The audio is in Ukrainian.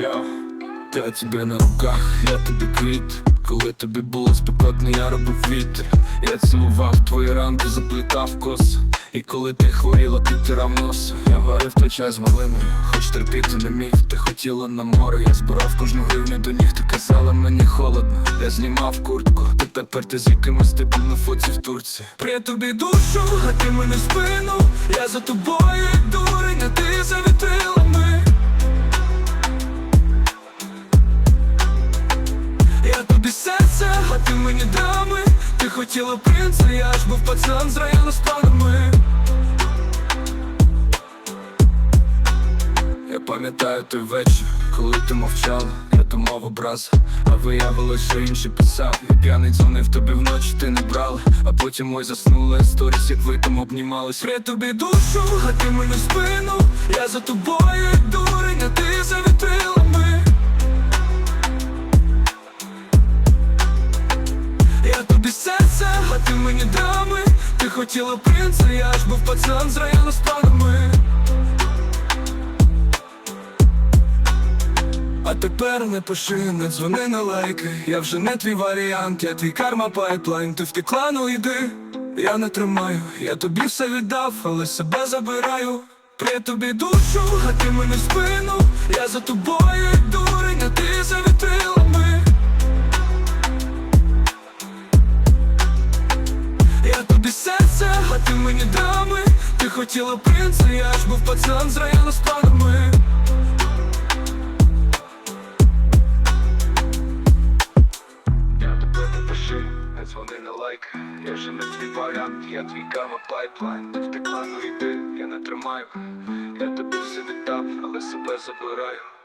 Я, я тебе на руках, я тобі квіт. Коли тобі було спекотно, я робив вітер. Я цілував твої ранки, заплітав кос І коли ти хворіла, ти тирав нос. Я варив той чай з малиною, хоч терпіти не міг. Ти хотіла на море, я збирав кожну гривню до ніг. Ти казала мені холодно, я знімав куртку. Ти тепер ти з якимось типом на фоці в Турції При тобі душу, а ти мене спину Я за тобою як хотіла принца, я ж був пацан з району з планами Я пам'ятаю той вечір, коли ти мовчала, я думав образ, а виявилось, що інший писав І п'яний дзвонив тобі вночі, ти не брала, а потім ой заснула. Сторіс, як ви там обнімались. При тобі душу, а ти мені спину, я за тобою хотіла принца, я ж був пацан з району з планами. А тепер не пиши, не дзвони не лайки. Я вже не твій варіант, я твій карма пайплайн. Ти втекла, ну йди, я не тримаю Я тобі все віддав, але себе забираю. При тобі душу, а ти мене спину. Я за тобою дурень, а ти за вітрилами хотіла принца, я ж був пацан з району з планами Я тебе не пиши, дзвони на лайк. Я же не твій варіант, я твій кава пайплайн. Ти втекла, ну йди, я не тримаю. Я тобі все віддав, але себе забираю